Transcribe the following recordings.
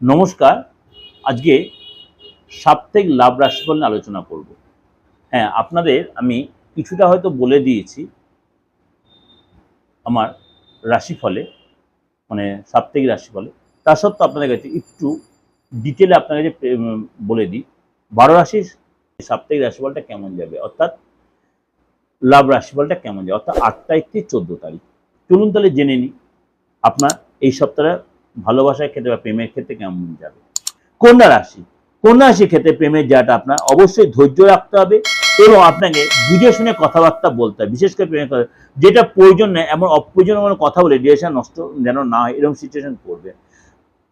নমস্কার, আজকে সাপ্তাহিক লাভ রাশিফল নিয়ে আলোচনা করব। হ্যাঁ আপনাদের আমি কিছুটা হয়তো বলে দিয়েছি আমার রাশিফলে মানে সাপ্তাহিক রাশিফলে। তা সত্ত্বেও আপনাদের কাছে একটু ডিটেলে আপনার কাছে বলে দিই। বারো রাশির সাপ্তাহিক রাশিফলটা কেমন যাবে? অর্থাৎ লাভ রাশিফলটা কেমন যাবে? অর্থাৎ আট তারিখ থেকে চোদ্দ তারিখ। চলুন তাহলে জেনে নিই। আপনার এই সপ্তাহে ভালোবাসার ক্ষেত্রে বা প্রেমের ক্ষেত্রে কেমন যাবে? কন্যা রাশি। কন্যা রাশির ক্ষেত্রে প্রেমের জায়গাটা আপনার অবশ্যই ধৈর্য রাখতে হবে এবং আপনাকে বুঝে শুনে কথাবার্তা বলতে হবে। বিশেষ করে প্রেমের কথা, যেটা প্রয়োজন নেই, এমন অপ্রয়োজনীয় কোনো কথা বলে রিলেশন নষ্ট যেন না হয়, এরকম সিচুয়েশন পড়বে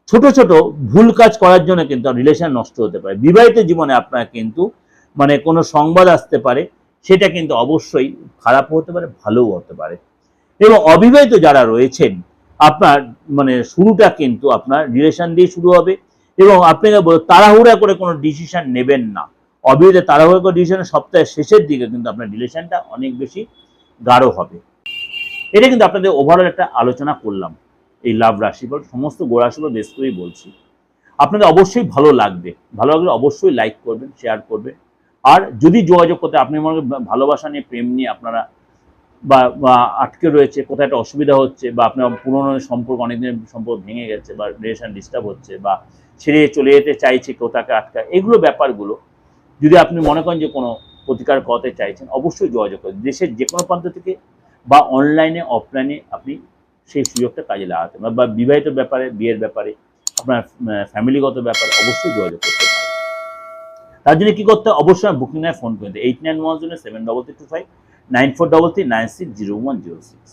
ছোট ছোট ভুল কাজ করার জন্য কিন্তু রিলেশন নষ্ট হতে পারে। বিবাহিত জীবনে আপনার কিন্তু মানে কোনো সংবাদ আসতে পারে, সেটা কিন্তু অবশ্যই খারাপও হতে পারে, ভালোও হতে পারে। এবং অবিবাহিত যারা রয়েছেন আপনার মানে শুরুটা কিন্তু আপনার রিলেশন দিয়ে শুরু হবে এবং আপনাকে বল তাড়াহুড়া করে কোনো ডিসিশন নেবেন না। অবিবাহিত তাড়াহুড়া করে ডিসিশন সপ্তাহের শেষের দিকে কিন্তু আপনার রিলেশনটা অনেক বেশি গাঢ় হবে। এটা কিন্তু আপনাদের ওভারঅল একটা আলোচনা করলাম। এই লাভ রাশিফল, সমস্ত গোড়াশিফল বেশ করেই বলছি। আপনাদের অবশ্যই ভালো লাগবে। ভালো লাগলে অবশ্যই লাইক করবেন শেয়ার করবেন। আর যদি যোগাযোগ করতে আপনি মনে ভালোবাসা নিয়ে, প্রেম নিয়ে আপনারা বা আটকে রয়েছে, কোথায় একটা অসুবিধা হচ্ছে বা আপনার পুরনো সম্পর্ক অনেকদিনের সম্পর্ক ভেঙে গেছে বা রিলেশন ডিস্টার্ব হচ্ছে বা ছেড়ে চলে যেতে চাইছে কেউ তাকে আটকা এগুলো ব্যাপারগুলো যদি আপনি মনে করেন যে কোনো প্রতিকার করতে চাইছেন, অবশ্যই যোগাযোগ করুন। দেশের যে কোনো প্রান্ত থেকে বা অনলাইনে অফলাইনে আপনি সেই সুযোগটা কাজে লাগাতে পারেন বা বিবাহিত ব্যাপারে, বিয়ের ব্যাপারে, আপনার ফ্যামিলিগত ব্যাপারে অবশ্যই যোগাযোগ করতে পারেন। তার জন্য কী করতে হবে? অবশ্যই বুকিং ফোন করতে eight nine one zero seven double three two five nine four double three nine six zero one zero six.